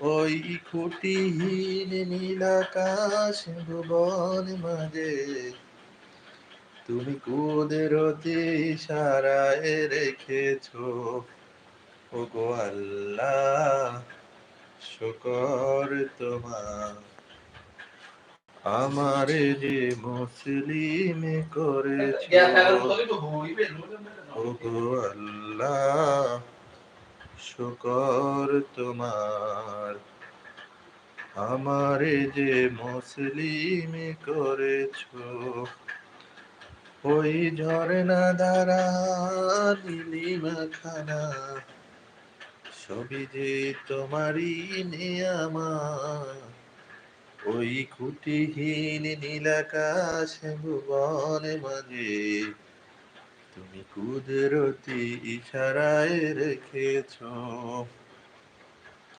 ওই খুঁটিহীন নীলাকাশ ভুবন মাঝে। তুমি কুদরতি ইশারায় রেখেছ। ও গো আল্লাহ শুকর তোমার। আমারে যে মুসলিম করেছ। ও গো আল্লাহ শুকর তোমার। আমারে যে মুসলিম করেছ, ওই ঝর্ণা দ্বারা নীলিমা সবই যে তোমারই নিয়ামত, ওই খুঁটিহীন নীলাকাশ ভুবন মাঝে তুমি কুদরতি ইশারায় রেখেছ।